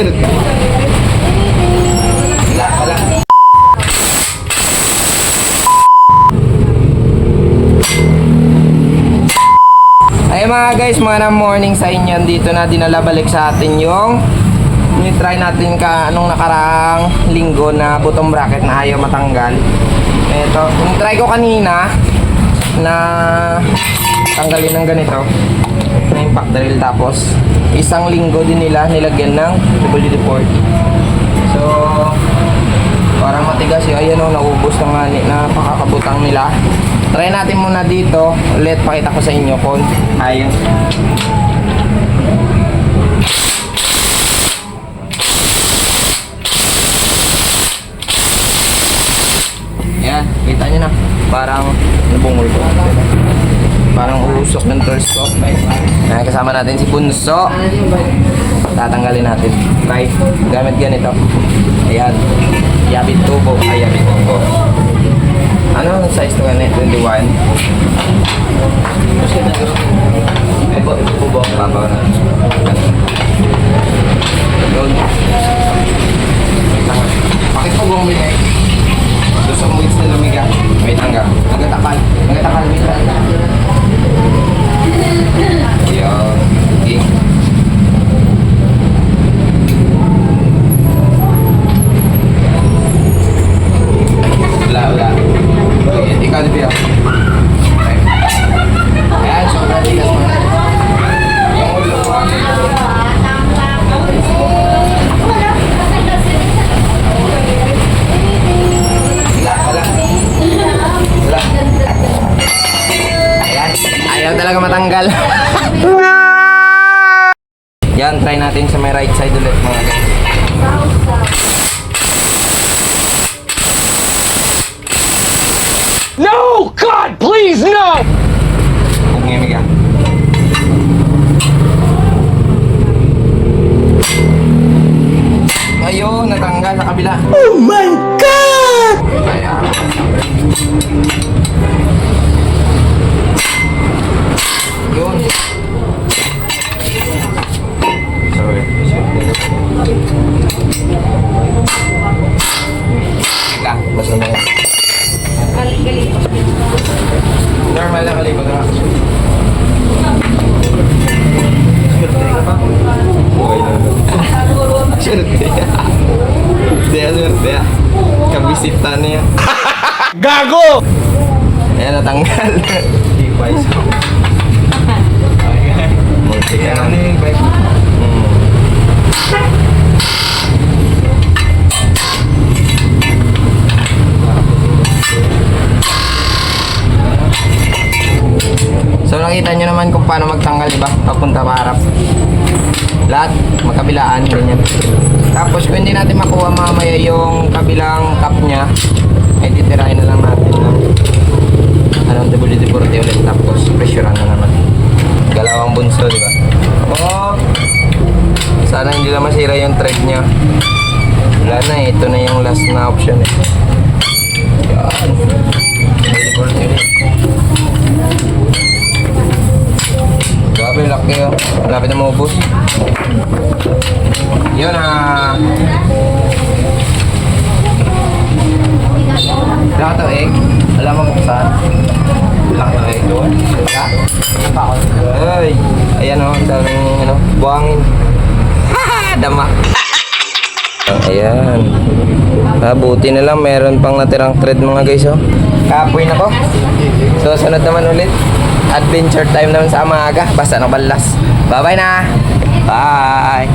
Wala. Ay mga guys, mga morning sa inyo. Dito na dinala balik sa atin yung ni-try natin ka anong nakaraang linggo na bottom bracket na ayaw matanggal. Ito, yung try ko kanina na tanggalin ng ganito na impact drill tapos isang linggo din nila nilagyan ng WD-40. So, parang matigas yun. Ayan o, naubos na nga, napakakabutang nila. Try natin muna dito. Ulit, pakita ko sa inyo kung ayos. Yan, kita nyo na. Parang nabungol ko. Parang uusok ng tools ko. Ayan, kasama natin si Bunso. Tatanggalin natin. Right? Gamit ganito. Ayan. Yabit tubo. Ay, yabit tubo. Ano ang size to ganit? 21? Tubo, tubo. Babaw na. Yun. Bakit po binay? Doon sa mga na lumiga. Wait lang ka. Nagatakal. Nagatakal. Yeah. Matanggal. Yan, try natin sa may right side ulit mga guys. No! God, please, no! Huwag ngimig ah. Ayun, natanggal sa kabila. Oh my God! Ayan. Yun. Sorry. Teka, basta na yan. Normal lang kalibag na. Swerte? Okay lang. Swerte. Hindi. Kabisita niya. Gago! Ayan, natanggal. Di ba isa? Munti ka na. Hmm. So nakita nyo naman kung paano magtanggal, di ba? Papunta pa harap. Lahat, magkabilaan, ganyan. Tapos kung hindi natin makuha mamaya yung kabilang cup niya, ay titirahin na lang natin ng anong WD-40 ulit tapos pressurean na naman. Galawang bunso, di ba? Oh! Sana hindi na masira yung thread niya. Wala na eh, ito na yung last na option eh. Maubos. Yun ah. Wala ka to egg. Alam mo kung saan. Wala ka to egg doon. Wala? Ay. Ayan oh, ang daming ano, buhangin. Dama. Ayan. Ah, buti na lang meron pang natirang thread mga guys oh. Kapoy na ko. So sunod naman ulit. Adventure time naman sa amaga. Basta ng balas. Bye bye na. Bye.